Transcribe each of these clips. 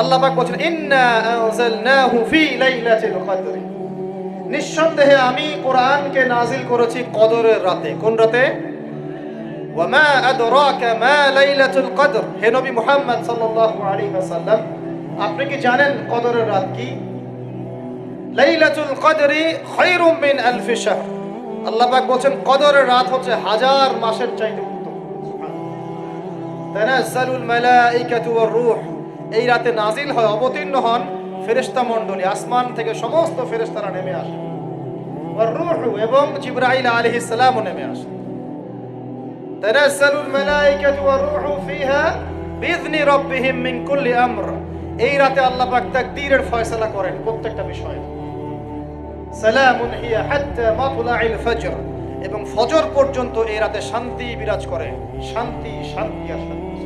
আল্লাহ পাক বলছেন, ইন্না আনজালনাহু ফি লাইলাতিল কদর। নিঃসন্দেহে আমি কোরআনকে নাজিল করেছি কদরের রাতে। কোন রাতে? ওয়ামা আদরাকা মা লাইলাতুল কদর। হে নবী মুহাম্মদ সাল্লাল্লাহু আলাইহি ওয়াসাল্লাম, আপনি কি জানেন কদরের রাত কি? লাইলাতুল কদরি খায়রুম মিন আলফি শাহর। আল্লাহ পাক বলছেন, কদরের রাত হচ্ছে হাজার মাসের চাইতে উত্তম। তানাজ্জালুল মালাইকাতু ওয়ার রূহ। এই রাতে নাজিল হয়, অবতীর্ণ হন ফেরেশতা মণ্ডলী। আসমান থেকে সমস্ত ফেরেশতারা নেমে আসে। এবং জিবরাইল আলাইহিস সালামও নেমে আসে। আমর। এই রাতে করেন প্রত্যেকটা বিষয়ে। ফজর। এবং ফজর পর্যন্ত এই রাতে শান্তি বিরাজ করে। শান্তি শান্তি আর শান্তি।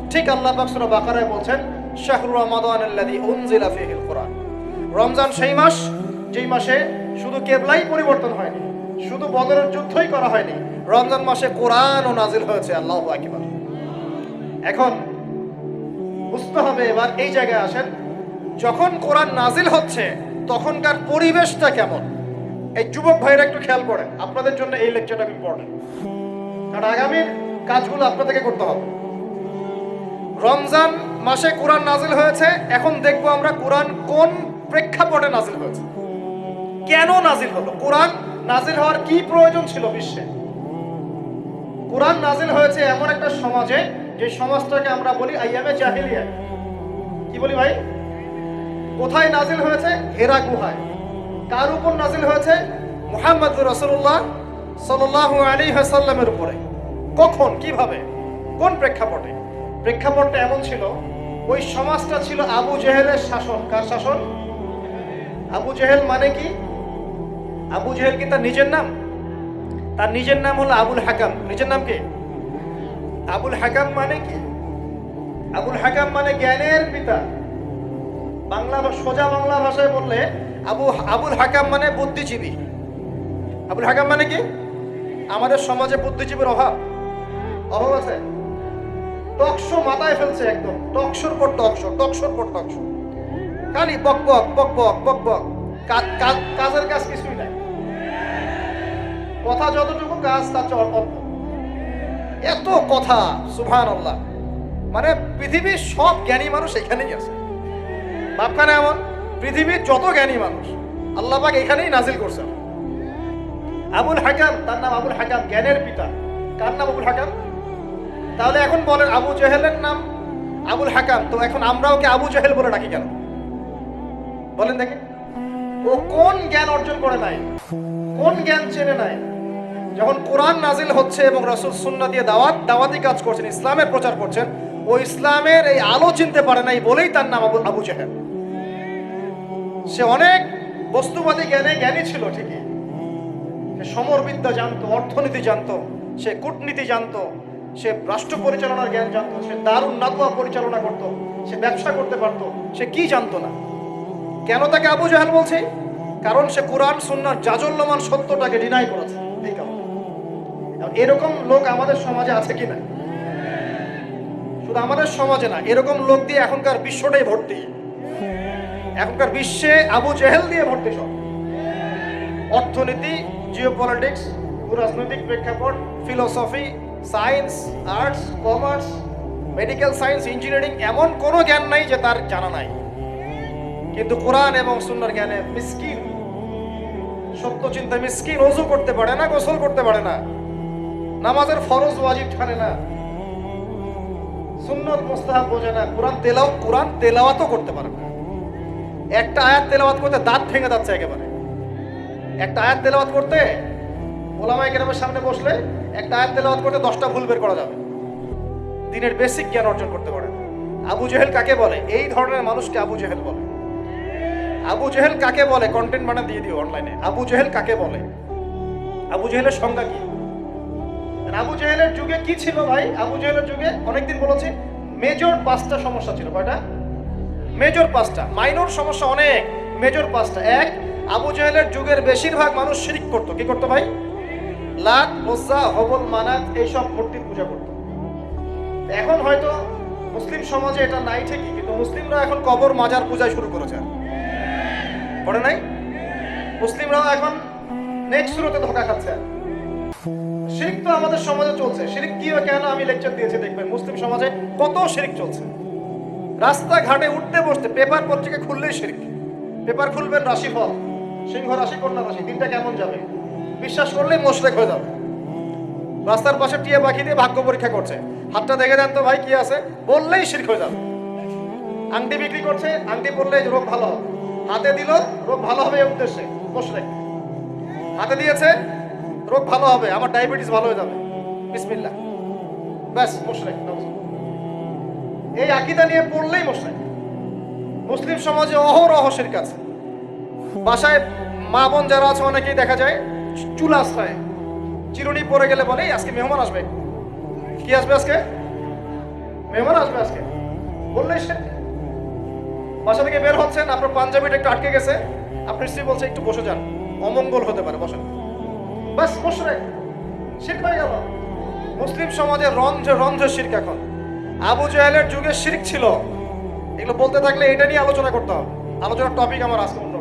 ঠিক আল্লাহ পাক সূরা বাকারায় বলছেন, শাহরু রমাদান উনজিলা ফীহিল কোরআন। রমজান সেই মাস, যেই মাসে শুধু কেবলাই পরিবর্তন হয়নি, শুধু বদরের যুদ্ধই করা হয়নি, রমজান মাসে কোরআন ও নাজিল হয়েছে, আল্লাহ আকবার। এখন বুঝতে হবে, এবার এই জায়গায় আসেন, যখন কোরআন নাজিল হচ্ছে, তখনকার পরিবেশটা কেমন? এই যুবক ভাইরা একটু খেয়াল করেন, আপনাদের জন্য এই লেকচারটা ইম্পর্টেন্ট কারণ আগামীর কাজগুলো আপনাদেরকে করতে হবে। রমজান মাসে কোরআন নাজিল হয়েছে, এখন দেখব আমরা কোরআন কোন প্রেক্ষাপটে নাজিল হয়েছে। কেন নাজিল হলো? কোরআন নাজিল হওয়ার কি প্রয়োজন ছিল বিশ্বে? কোরআন নাজিল হয়েছে এমন একটা সমাজে, যে সমাজটাকে আমরা বলি আইয়ামে জাহিলিয়া কি বলি ভাই? কোথায় নাজিল হয়েছে? হেরা গুহায়। কার উপর নাজিল হয়েছে? মুহাম্মদ রসুল্লাহ সাল্লাহ আলী হাসাল্লামের উপরে। কখন? কীভাবে? কোন প্রেক্ষাপটে? প্রেক্ষাপটটা এমন ছিল, ওই সমাজটা ছিল আবু জেহেলের শাসন। কার শাসন? আবু জেহেল মানে কি? আবু জেহেল কি তার নিজের নাম? তার নিজের নাম হলো আবুল হাকাম। নিজের নাম কি? আবুল হাকাম মানে কি? আবুল হাকাম মানে জ্ঞানের পিতা। বাংলা সোজা বাংলা ভাষায় বললে আবু, আবুল হাকাম মানে বুদ্ধিজীবী। আবুল হাকাম মানে কি? আমাদের সমাজে বুদ্ধিজীবীর অভাব। অভাব আছে? টকশো মাথায় ফেলছে একদম। টকশোর পর টকশো, টকশোর পর টকশো। খালি বক বক বক বক বক বক। কাজের কাজ কিছুই নাই। কথা যতটুকু কাজ, তার চেয়ে অল্প। এত কথা সুভান আল্লাহ মানে পৃথিবীর সব জ্ঞানী মানুষ এখানেই আছে। বাপখানে এমন, পৃথিবীর যত জ্ঞানী মানুষ আল্লাহ পাক এখানেই নাজিল করছেন। আবুল হাকাম, তার নাম আবুল হাকাম, জ্ঞানের পিতা। কার নাম আবুল হাকাম? তাহলে এখন বলেন আবু জেহেলের নাম আবুল হাকাম। তো এখন আমরা ওকে আবু জেহেল বলে ডাকি কেন? বলেন দেখি। ও কোন জ্ঞান অর্জন করে নাই? কোন জ্ঞান চেনে নাই? যখন কোরআন নাজিল হচ্ছে এবং রসুল সুন্না দিয়ে দাওয়াত, দাওয়াতি কাজ করছেন, ইসলামের প্রচার করছেন, ও ইসলামের এই আলো চিনতে পারে নাই বলেই তার নাম আবু আবু জেহেল। সে অনেক বস্তুবাদী জ্ঞানে জ্ঞানী ছিল, ঠিকই। সে সমরবিদ্যা জানতো, অর্থনীতি জানতো, সে কূটনীতি জানতো সে রাষ্ট্র পরিচালনার জ্ঞান জানতো, সে দারুণ নাদুয়া পরিচালনা করতো, সে ব্যবসা করতে পারতো, সে কি জানতো না? কেন তাকে আবু জাহেল বলছে? কারণ সে কোরআন, সুন্নার জাজল্যমান সত্যটাকে ডিনাই করেছে এরকম লোক আমাদের সমাজে আছে কি না? শুধু আমাদের সমাজে না, এরকম লোক দিয়ে এখনকার বিশ্বটাই ভর্তি। এখনকার বিশ্বে আবু জেহেল দিয়ে ভর্তি সব। অর্থনীতি জিও পলিটিক্স রাজনৈতিক প্রেক্ষাপট philosophy science arts commerce medical science engineering এমন কোনো জ্ঞান নাই যে তার জানা নাই। কিন্তু কোরআন এবং সুন্নার জ্ঞানে মিসকিন সত্য চিন্তা মিসকিন ওযু করতে পারে না, গোসল করতে পারে না, নামাজের ফরজ ওয়াজিব জানে না। সুন্নত মুস্তাহাব বোঝে না, কোরআন তেলাও, কোরআন তেলাওয়াতও করতে পারে না। একটা আয়াত তেলাওয়াত করতে দাঁত ভেঙে যাচ্ছে একেবারে। একটা আয়াত তেলাওয়াত করতে ওলামাই কেরামের সামনে বসলে একটা আয়াত তেলাওয়াত করতে দশটা ভুল বের করা যাবে। দিনের বেসিক জ্ঞান অর্জন করতে পারে। আবু জেহেল কাকে বলে? এই ধরনের মানুষকে আবু জেহেল বলে। আবু জেহেল কাকে বলে? কন্টেন্ট বানা দিয়ে দিও অনলাইনে আবু জেহেল কাকে বলে? আবু জেহেলের সংজ্ঞা কি? আবু জেহেলের যুগে কি ছিল ভাই? আবু জেহেলের যুগে অনেকদিন বলেছি মেজর পাঁচটা সমস্যা ছিল। কয়টা? মেজর পাঁচটা। মাইনর সমস্যা অনেক। মেজর পাঁচটা। এক, আবু জেহেলের যুগের বেশিরভাগ মানুষ শিরিক করতো। কি করতো ভাই? লাত মোজা হবল, মানাত এইসব মূর্তির পূজা করতো। এখন হয়তো মুসলিম সমাজে এটা নাই ঠিকই, কিন্তু মুসলিমরা এখন কবর মাজার পূজায় শুরু করেছে। করে নাই? মুসলিমরাও এখন নেক্সট শুরুতে ধোকা খাচ্ছে। শিরিক তো আমাদের সমাজে চলছে। শিরিক কি কেন আমি লেকচার দিয়েছি দেখবেন, মুসলিম সমাজে কত শিরিক চলছে। রাস্তাঘাটে উঠতে বসতে পেপার পত্রিকা খুললেই শিরিক। পেপার খুলবেন রাশি রাশিফল, সিংহ রাশি, কন্যা রাশি, দিনটা কেমন যাবে? বিশ্বাস করলেই মোশরেক হয়ে যাবে। রাস্তার পাশে টিয়া পাখি দিয়ে ভাগ্য পরীক্ষা করছে। হাতটা দেখে দেন তো ভাই, কি আছে? বললেই শিরক হয়ে যাবে। আংটি বিক্রি করছে, আংটি পরলে রোগ ভালো হবে। হাতে দিল, রোগ ভালো হবে এই উদ্দেশ্যে, মোশরেক। হাতে দিয়েছে, রোগ ভালো হবে, আমার ডায়াবেটিস ভালো হয়ে যাবে। বিসমিল্লাহ। ব্যাস, মোশরেক এই আকিদা নিয়ে পড়লেই মোশরেক। মুসলিম সমাজে অহরহ শিরক আছে। বাসায় মা বোন যারা আছে, অনেকেই দেখা যায় চুল আশ্রয় চিরুনি পরে গেলে বলে আজকে মেহমান আসবে। কি আসবে আজকে? মেহমান আসবে আজকে। বললে সে। বাসা থেকে বের হচ্ছেন, আপনার পাঞ্জাবিটা একটু আটকে গেছে। আপনার স্ত্রী বলছে, একটু বসে যান, অমঙ্গল হতে পারে, বসেন। বাস, বসে শির হয়ে গেল। মুসলিম সমাজে রন্ধ্রে রন্ধ্রে শির্ক এখন। আবু জাহেলের যুগে শির্ক ছিল। এগুলো বলতে থাকলে এটা নিয়ে আলোচনা করতে হবে। আলোচনার টপিক আমার আজকে অন্য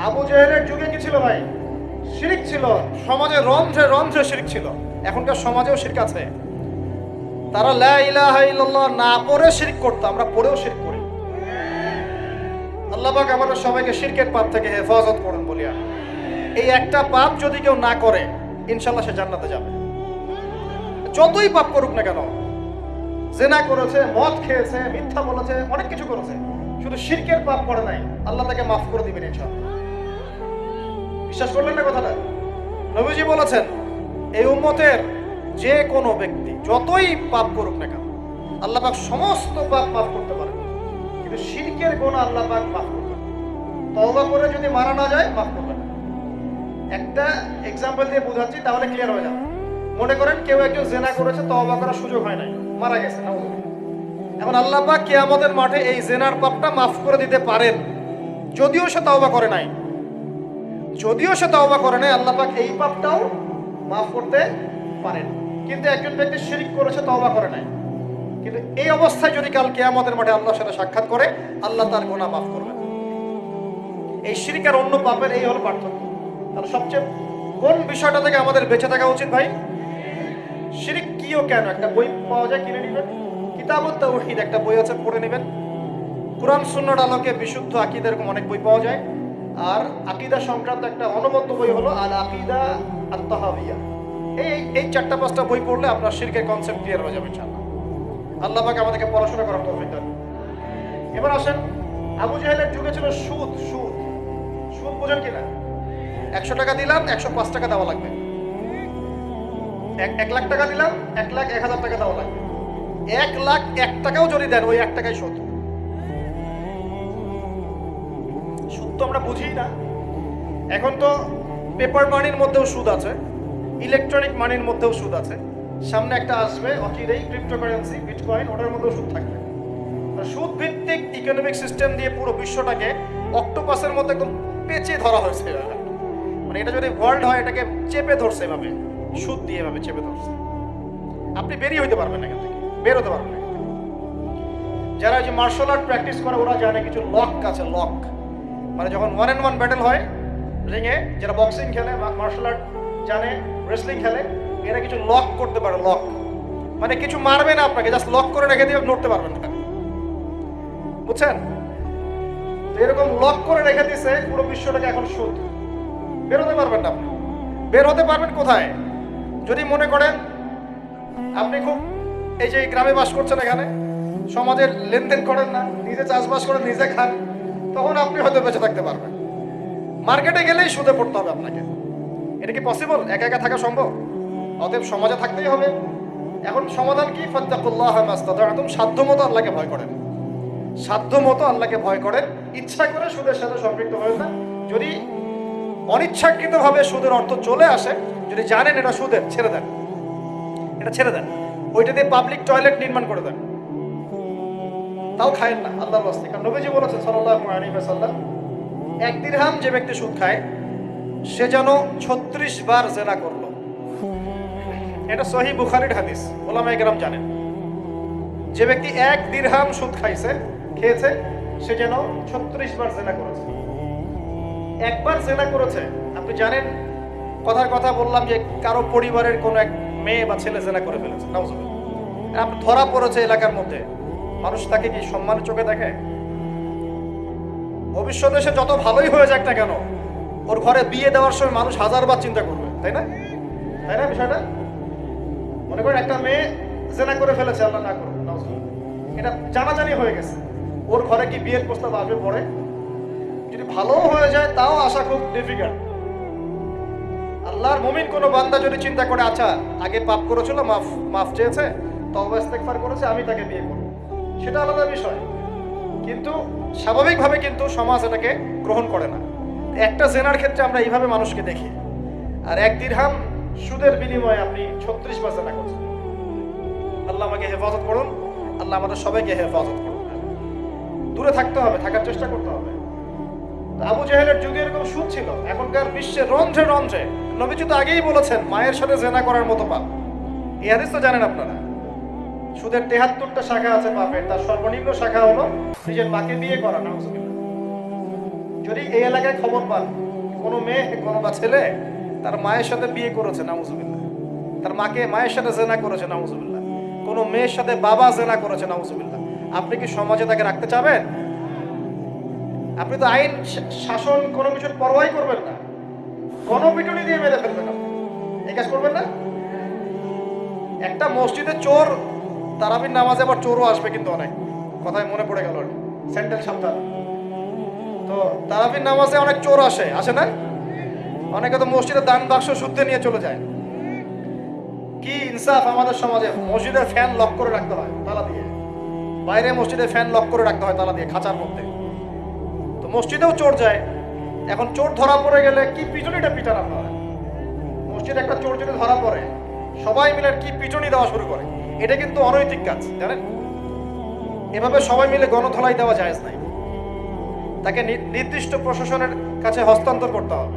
আবু জাহেলের যুগে কি ছিল ভাই? শিরিক ছিল, সমাজে রন্ধ্রে রন্ধ্রে শিরিক ছিল। এখনকার সমাজেও শিরিক আছে। তারা ইলাহা না পড়ে শিরিক করতো, আমরা পড়েও শিরিক করি। আল্লাহ পাক আমাদের সবাইকে শিরকের পাপ থেকে হেফাজত করুন বলিয়া এই একটা পাপ যদি কেউ না করে ইনশাল্লাহ সে জান্নাতে যাবে। যতই পাপ করুক না কেন, জেনা করেছে, মদ খেয়েছে, মিথ্যা বলেছে, অনেক কিছু করেছে। শুধু শিরকের পাপ করে নাই, আল্লাহ তাকে মাফ করে দিবেন ইনশাল্লাহ বিশ্বাস করলেন না কথাটা? নবীজি বলেছেন, এই উম্মতের যে কোনো ব্যক্তি যতই পাপ করুক না কেন, আল্লাহ পাক সমস্ত পাপ মাফ করতে পারে কিন্তু শিরকের আল্লাহ পাক মাফ করবে। তওবা করে যদি মারা না যায়, মাফ করবে না। একটা এক্সাম্পল দিয়ে বোঝাচ্ছি, তাহলে ক্লিয়ার হয়ে যাবে। মনে করেন কেউ একজন জেনা করেছে, তওবা করার সুযোগ হয় নাই, মারা গেছে, না এখন আল্লাহ পাক কিয়ামতের মাঠে এই জেনার পাপটা মাফ করে দিতে পারেন। যদিও সে তওবা করে নাই। যদিও সে তওবা করে নাই, আল্লাহ পাক এই পাপটাও মাফ করতে পারেন। কিন্তু একজন ব্যক্তি শিরিক করেছে তওবা করে নাই। কিন্তু এই অবস্থায় যদি কাল কিয়ামতের মাঠে আল্লাহর সাথে সাক্ষাৎ করে, আল্লাহ তার গোনা মাফ করবেন। এই শিরিক আর অন্য পাপের এই হলো পার্থক্য। তাহলে সবচেয়ে কোন বিষয়টা থেকে আমাদের বেঁচে থাকা উচিত ভাই? শিরিক কিও কেন? একটা বই পাওয়া যায়, কিনে নেবেন। কিতাবুত একটা বই আছে, পড়ে নেবেন। কোরআন সুন্নাহর আলোকে বিশুদ্ধ আকিদা এরকম অনেক বই পাওয়া যায়। আর আকিদা সংক্রান্ত একটা অনবদ্য বই হলো আল আকিদা আত্মাহাবিয়া এই এই চারটা পাঁচটা বই পড়লে আপনার শিরকের কনসেপ্ট ক্লিয়ার হয়ে যাবে, ইনশাআল্লাহ। আল্লাহ পাক আমাদেরকে পড়াশোনা করার তৌফিক দান এবার আসেন, আবু জাহেলের যুগে ছিল সুদ সুদ। সুদ বোঝেন কিনা একশো টাকা দিলাম, একশো পাঁচ টাকা দেওয়া লাগবে। এক লাখ টাকা দিলাম, এক লাখ এক হাজার টাকা দেওয়া লাগবে। এক লাখ এক টাকাও যদি দেন, ওই এক টাকাই শোধ। তো আমরা বুঝি না। এখন তো পেপার মানির মধ্যেও সুদ আছে ইলেকট্রনিক মানির মধ্যেও সুদ আছে। সামনে একটা আসবে, অচিরেই ক্রিপ্টোকারেন্সি বিটকয়েন ওটার মধ্যেও সুদ থাকবে। সুদ ভিত্তিক ইকোনমিক সিস্টেম দিয়ে পুরো বিশ্বটাকে অক্টোপাসের মধ্যে একদম পেঁচে ধরা হয়েছে মানে এটা যদি ওয়ার্ল্ড হয়, এটাকে চেপে ধরছে এভাবে। সুদ দিয়ে এভাবে চেপে ধরছে। আপনি বেরিয়ে হইতে পারবেন না এখান থেকে। বের হতে পারবেন যারা যে মার্শাল আর্ট প্র্যাকটিস করে, ওরা জানে কিছু লক আছে লক মানে যখন ওয়ান অ্যান্ড ওয়ান ব্যাটেল হয় রিংয়ে যারা বক্সিং খেলে মার্শাল আর্ট জানে রেসলিং খেলে, এরা কিছু লক করতে পারে লক মানে কিছু মারবে না আপনাকে জাস্ট লক করে রেখে দিয়ে নড়তে পারবেন না। বুঝছেন? এরকম লক করে রেখে দিছে, পুরো বিশ্বটাকে এখন সুদ। বেরোতে পারবেন না আপনি। বের হতে পারবেন কোথায়? যদি মনে করেন, আপনি খুব এই যে গ্রামে বাস করছেন এখানে, সমাজের লেনদেন করেন না, নিজে চাষবাস করেন, নিজে খান তখন আপনি হয়তো বেঁচে থাকতে পারবেন। মার্কেটে গেলেই সুদে পড়তে হবে আপনাকে। এটা কি পসিবল একা একা থাকা সম্ভব? অতএব সমাজে থাকতেই হবে। এখন সমাধান কি? ফত্তাকুল্লাহ মাস্তাতুম সাধ্য মতো আল্লাহকে ভয় করেন। সাধ্য মতো আল্লাহকে ভয় করেন। ইচ্ছা করে সুদের সাথে সম্পৃক্ত হয়ে না। যদি অনিচ্ছাকৃতভাবে সুদের অর্থ চলে আসে, যদি জানেন এটা সুদের, ছেড়ে দেন। এটা ছেড়ে দেন। ওইটা দিয়ে পাবলিক টয়লেট নির্মাণ করে দেন। তাও খায়েন না, আল্লাহর বাস্তে কারণ নবীজি বলেছেন সাল্লাল্লাহু আলাইহি ওয়াসাল্লাম, এক দিরহাম যে ব্যক্তি সুদ খায়, সে যেন ছত্রিশ বার জেনা করল। এটা সহি বুখারির হাদিস, ওলামায়ে কেরাম জানেন। যে ব্যক্তি এক দিরহাম সুদ খাইছে, খেয়েছে, সে যেন ছত্রিশ বার জেনা করেছে। একবার জেনা করেছে, আপনি জানেন, কথার কথা বললাম যে কারও পরিবারের কোনো এক মেয়ে বা ছেলে জেনা করে ফেলেছে ধরা পড়েছে এলাকার মধ্যে মানুষ তাকে কি সম্মানের চোখে দেখে? ভবিষ্যতে সে যত ভালোই হয়ে যাক না কেন, ওর ঘরে বিয়ে দেওয়ার সময় মানুষ হাজারবার চিন্তা করবে, তাই না? তাই না বিষয়টা? মনে করেন একটা মেয়ে জেনা করে ফেলেছে, আল্লাহ না নাউজুবিল্লাহ। এটা জানাজানি হয়ে গেছে। ওর ঘরে কি বিয়ের প্রস্তাব আসবে পরে? যদি ভালো হয়ে যায়, তাও আসা খুব ডিফিকাল্ট আল্লাহর মুমিন কোনো বান্দা যদি চিন্তা করে আচ্ছা আগে পাপ করেছিল, মাফ মাফ চেয়েছে তবে করেছে, আমি তাকে বিয়ে করব। সেটা আলাদা বিষয়। কিন্তু স্বাভাবিকভাবে কিন্তু সমাজ এটাকে গ্রহণ করে না। একটা জেনার ক্ষেত্রে আমরা এইভাবে মানুষকে দেখি। আর এক দিরহাম সুদের বিনিময়ে আপনি ছত্রিশ বার জেনা করছেন। আল্লাহ আমাকে হেফাজত করুন, আল্লাহ আমাদের সবাইকে হেফাজত করুন। দূরে থাকতে হবে, থাকার চেষ্টা করতে হবে। আবু জাহেলের যুগে এরকম সুদ ছিল। এখনকার বিশ্বে রন্ধ্রে রন্ধ্রে। নবীজি তো আগেই বলেছেন, মায়ের সাথে জেনা করার মতো পাপ। এই হাদিস তো জানেন আপনারা। সুদের তেহাত্তরটা শাখা আছে পাপের তার সর্বনিম্ন শাখা হলো নিজের মাকে বিয়ে করা, না যদি এই এলাকায় খবর পান, কোনো মেয়ে কোনো বা ছেলে তার মায়ের সাথে বিয়ে করেছে, নাউজুবিল্লাহ। তার মাকে মায়ের সাথে জেনা করেছে, নাউজুবিল্লাহ। কোনো মেয়ের সাথে বাবা জেনা করেছে, নাউজুবিল্লাহ। আপনি কি সমাজে তাকে রাখতে চাবেন? আপনি তো আইন শাসন কোনো কিছুর পরোয়াই করবেন না। কোনো পিটুনি দিয়ে মেরে ফেলবেন আপনি। এই কাজ করবেন না? একটা মসজিদে চোর তারাবির নামাজে আবার চোরও আসবে কিন্তু অনেক। কথায় মনে পড়ে গেল। সেন্ট্রাল সাপ্তাহ। তো তারাবির নামাজে অনেক চোর আসে। আসে না? অনেকে তো মসজিদের দান বাক্স শুদ্ধে নিয়ে চলে যায়। কি ইনসাফ আমাদের সমাজে। মসজিদের ফ্যান লক করে রাখতে হয়, তালা দিয়ে। বাইরে মসজিদে ফ্যান লক করে রাখতে হয়, তালা দিয়ে, খাঁচার মধ্যে। তো মসজিদেও চোর যায়। এখন চোর ধরা পড়ে গেলে কি পিটুনিটা পিটান হয়? মসজিদে একটা চোর যদি ধরা পড়ে, সবাই মিলে কি পিটুনি দেওয়া শুরু করে? এটা কিন্তু অনৈতিক কাজ, জানেন? এভাবে সবাই মিলে গণধলাই দেওয়া যায় নাই। তাকে নির্দিষ্ট প্রশাসনের কাছে হস্তান্তর করতে হবে।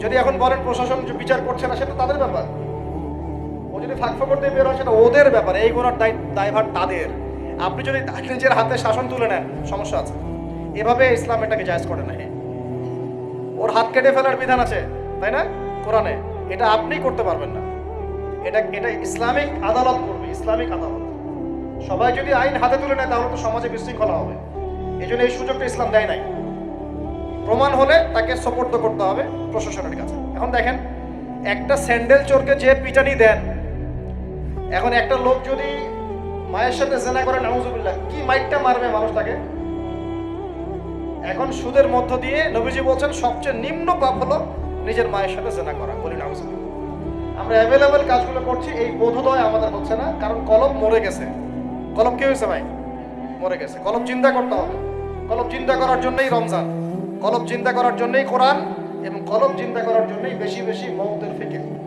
যদি এখন বলেন প্রশাসন যে বিচার করছে না, সেটা তাদের ব্যাপার। ও যদি ফাঁক ফকর দিয়ে বের হয়, সেটা ওদের ব্যাপার। এই গোনার দায় দায়ভার তাদের। আপনি যদি নিজের হাতে শাসন তুলে নেন, সমস্যা আছে। এভাবে ইসলাম এটাকে জায়জ করে না ওর হাত কেটে ফেলার বিধান আছে, তাই না? কোরআনে। এটা আপনি করতে পারবেন না। এটা এটা ইসলামিক আদালত করবে, ইসলামিক আদালত। সবাই যদি আইন হাতে তুলে নেয়, তাহলে তো সমাজে বিশৃঙ্খলা হবে। এই জন্য এই সুযোগটা ইসলাম দেয় নাই। প্রমাণ হলে তাকে সপোর্ট করতে হবে প্রশাসনের কাছে। এখন দেখেন, একটা স্যান্ডেল চোরকে যে পিটানি দেন, এখন একটা লোক যদি মায়ের সাথে জেনা করে, নাউজুবিল্লাহ, কি মাইকটা মারবে মানুষ তাকে? এখন সুদের মধ্য দিয়ে নবীজি বলছেন, সবচেয়ে নিম্ন পাপ হলো নিজের মায়ের সাথে জেনা করা। বলি, নাউজুবিল্লাহ। আমরা অ্যাভেলেবেল কাজগুলো করছি, এই বোধোদয় আমাদের হচ্ছে না, কারণ কলম মরে গেছে। কলম কি হয়েছে ভাই? মরে গেছে। কলম চিন্তা করতে হবে। কলম চিন্তা করার জন্যই রমজান। কলম চিন্তা করার জন্যই কোরআন এবং কলম চিন্তা করার জন্যই বেশি বেশি মৌতের ফিকির।